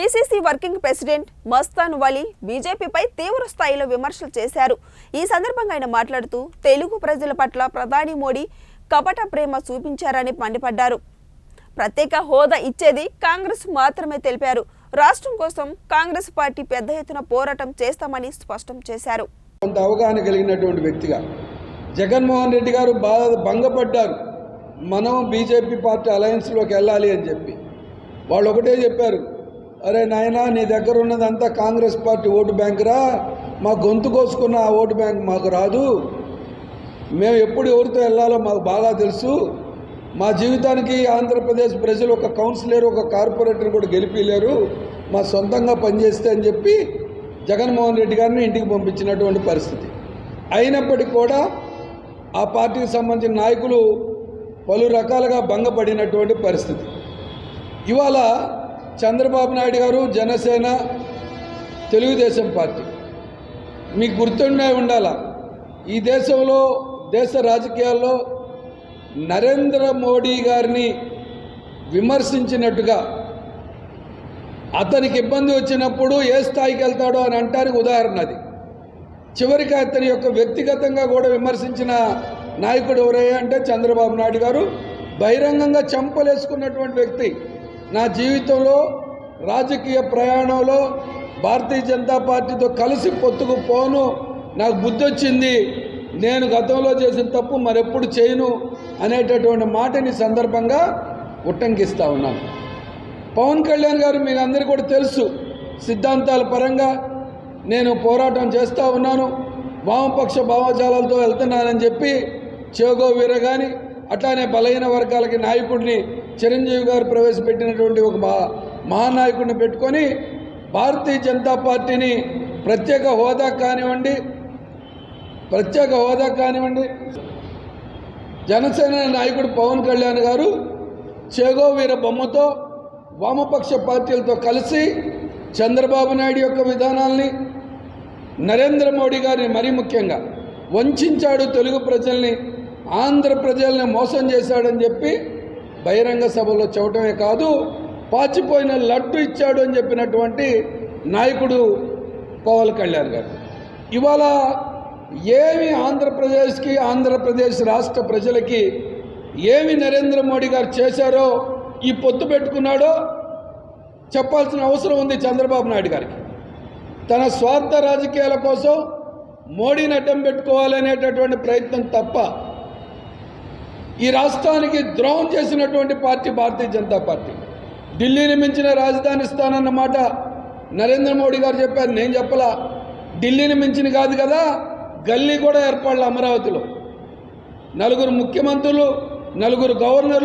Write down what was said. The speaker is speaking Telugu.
PCC working president Mastan Vali బీజేపీపై తీవ్ర స్థాయిలో విమర్శలు చేశారు. ఈ సందర్భంగా ఆయన మాట్లాడుతూ తెలుగు ప్రజల పట్ల ప్రధాని మోడీ కపట ప్రేమ చూపించారని మండిపడ్డారు. ప్రత్యేక హోదా ఇచ్చేది కాంగ్రెస్ మాత్రమే తెలిపారు. రాష్ట్రం కోసం కాంగ్రెస్ పార్టీ పెద్ద ఎత్తున పోరాటం చేస్తామని స్పష్టం చేశారు. కొంత అవగాహన కలిగినటువంటి వ్యక్తిగా జగన్మోహన్ రెడ్డి గారు బాగా భంగపడ్డారు. మనం బీజేపీ పార్టీ అలయన్స్లోకి వెళ్ళాలి అని చెప్పి. వాళ్ళు ఒకటే చెప్పారు అరే నాయనా నీ దగ్గర ఉన్నదంతా కాంగ్రెస్ పార్టీ ఓటు బ్యాంకురా? మా గొంతు కోసుకున్న ఆ ఓటు బ్యాంక్ మాకు రాదు. మేము ఎప్పుడు ఎవరితో వెళ్ళాలో మాకు బాగా తెలుసు. మా జీవితానికి ఆంధ్రప్రదేశ్ ప్రజలు ఒక కౌన్సిలర్ ఒక కార్పొరేటర్ కూడా గెలిపిలేరు. మా సొంతంగా పనిచేస్తే అని చెప్పి జగన్మోహన్ రెడ్డి గారిని ఇంటికి పంపించినటువంటి పరిస్థితి. అయినప్పటికీ కూడా ఆ పార్టీకి సంబంధించిన నాయకులు పలు రకాలుగా భంగపడినటువంటి పరిస్థితి. ఇవాళ చంద్రబాబు నాయుడు గారు జనసేన తెలుగుదేశం పార్టీ. మీకు గుర్తుండే ఉండాల? ఈ దేశంలో దేశ రాజకీయాల్లో నరేంద్ర మోడీ గారిని విమర్శించినట్టుగా అతనికి ఇబ్బంది వచ్చినప్పుడు ఏ స్థాయికి వెళ్తాడో అని అంటానికి ఉదాహరణ అది. చివరికి అతని యొక్క వ్యక్తిగతంగా కూడా విమర్శించిన నాయకుడు ఎవరయ్యా అంటే చంద్రబాబు నాయుడు గారు. బహిరంగంగా చంపలేసుకున్నటువంటి వ్యక్తి. నా జీవితంలో రాజకీయ ప్రయాణంలో భారతీయ జనతా పార్టీతో కలిసి పొత్తుకు పోను. నాకు బుద్ధి వచ్చింది నేను గతంలో చేసిన తప్పు మరెప్పుడు చేయను అనేటటువంటి మాటని సందర్భంగా ఉట్టంకిస్తూ ఉన్నాను. పవన్ కళ్యాణ్ గారు మీకు అందరికీ కూడా తెలుసు సిద్ధాంతాల పరంగా నేను పోరాటం చేస్తూ ఉన్నాను. వామపక్ష భావజాలాలతో వెళ్తున్నానని చెప్పి చేగో వీర కానీ అట్లానే బలహీన వర్గాలకి నాయకుడిని చిరంజీవి గారు ప్రవేశపెట్టినటువంటి ఒక మహా మహానాయకుడిని పెట్టుకొని భారతీయ జనతా పార్టీని ప్రత్యేక హోదా కానివ్వండి ప్రత్యేక హోదా కానివ్వండి జనసేన నాయకుడు పవన్ కళ్యాణ్ గారు చేగో వీర బొమ్మతో వామపక్ష పార్టీలతో కలిసి చంద్రబాబు నాయుడు యొక్క విధానాల్ని నరేంద్ర మోడీ గారిని మరీ ముఖ్యంగా వంచాడు తెలుగు ప్రజల్ని ఆంధ్ర ప్రజల్ని మోసం చేశాడని చెప్పి బహిరంగ సభలో చెప్పటమే కాదు పాచిపోయిన లడ్డు ఇచ్చాడు అని చెప్పినటువంటి నాయకుడు పవన్ కళ్యాణ్ గారు. ఇవాళ ఏమి ఆంధ్రప్రదేశ్కి ఆంధ్రప్రదేశ్ రాష్ట్ర ప్రజలకి ఏమి నరేంద్ర మోడీ గారు చేశారో ఈ పొత్తు పెట్టుకున్నాడో చెప్పాల్సిన అవసరం ఉంది చంద్రబాబు నాయుడు గారికి. తన స్వార్థ రాజకీయాల కోసం మోడీని అడ్డం పెట్టుకోవాలనేటటువంటి ప్రయత్నం తప్ప ఈ రాష్ట్రానికి ద్రోహం చేసినటువంటి పార్టీ భారతీయ జనతా పార్టీ. ఢిల్లీని మించిన రాజధాని ఇస్తానన్న మాట నరేంద్ర మోడీ గారు చెప్పారు. నేను చెప్పలా. ఢిల్లీని మించిన కాదు కదా గల్లీ కూడా ఏర్పడాలి అమరావతిలో. నలుగురు ముఖ్యమంత్రులు నలుగురు గవర్నర్లు